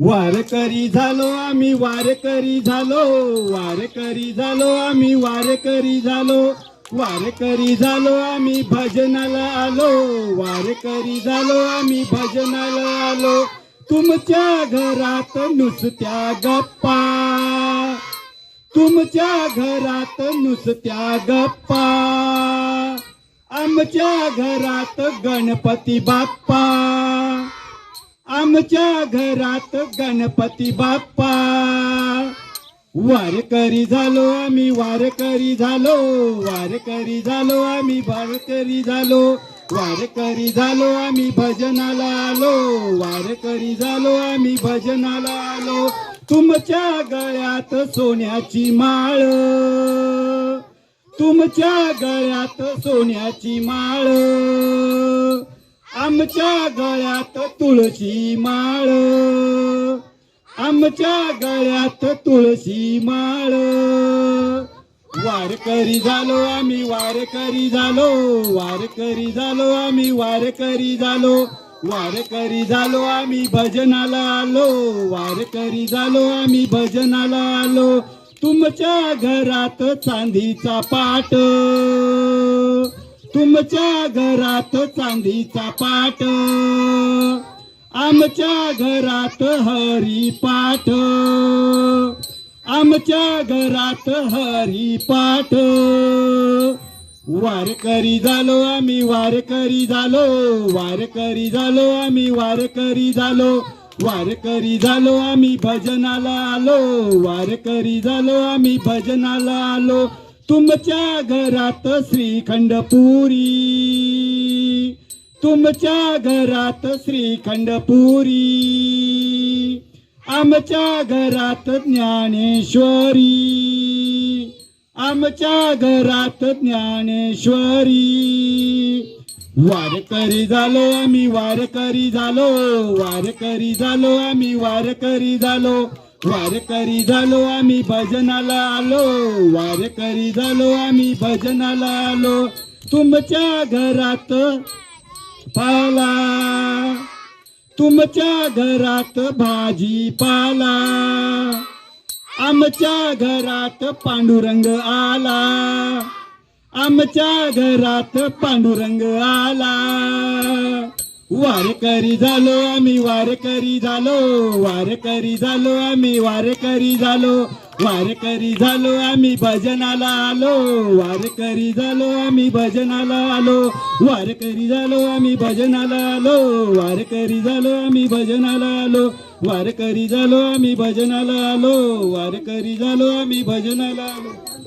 वारकरी झालो आम्ही वारकरी झालो. वारकरी झालो आम्ही वारकरी झालो. वारकरी झालो आम्ही भजनाला आलो. वारकरी झालो आम्ही भजनाला आलो. तुमच्या घरात नुसत्या गप्पा. तुमच्या घरात नुसत्या गप्पा. आमच्या घरात गणपती बाप्पा. आमच्या घरात गणपती बाप्पा. वारकरी झालो आम्ही वारकरी झालो. वारकरी झालो आम्ही वारकरी झालो. वारकरी झालो आम्ही भजनाला आलो. वारकरी झालो आम्ही भजनाला आलो. तुमच्या गळ्यात सोन्याची माळ. तुमच्या गळ्यात सोन्याची माळ. आमच्या गळ्यात तुळशी माळ. आमच्या गळ्यात तुळशी माळ. वारकरी झालो आम्ही वारकरी झालो. वारकरी झालो आम्ही वारकरी झालो. वारकरी झालो आम्ही भजनाला आलो. वारकरी झालो आम्ही भजनाला आलो. तुमच्या घरात चांदीचा पाट. तुमच्या घरात चांदीचा पाठ आमच्या घरात हरी पाठ आमच्या घरात हरी पाठ. वारकरी झालो आम्ही वारकरी झालो वारकरी झालो आम्ही वारकरी झालो वारकरी झालो आम्ही भजनाला आलो वारकरी झालो आम्ही भजनाला आलो. तुमच्या घरात श्रीखंड पुरी तुमच्या घरात श्रीखंड पुरी आमच्या घरात ज्ञानेश्वरी. आमच्या घरात ज्ञानेश्वरी. वारकरी झालो आम्ही वारकरी झालो वारकरी झालो आम्ही वारकरी झालो. वारकरी झालो आम्ही भजनाला आलो. वारकरी झालो आम्ही भजनाला आलो. तुमच्या घरात पाला. तुमच्या घरात भाजीपाला आमच्या घरात पांडुरंग आला. आमच्या घरात पांडुरंग आला. वारकरी झालो आम्ही वारकरी झालो वारकरी झालो आम्ही वारकरी झालो वारकरी झालो आम्ही भजनाला आलो वारकरी झालो आम्ही भजनाला आलो वारकरी झालो आम्ही भजनाला आलो वारकरी झालो आम्ही भजनाला आलो वारकरी झालो आम्ही भजनाला आलो वारकरी झालो आम्ही भजनाला आलो.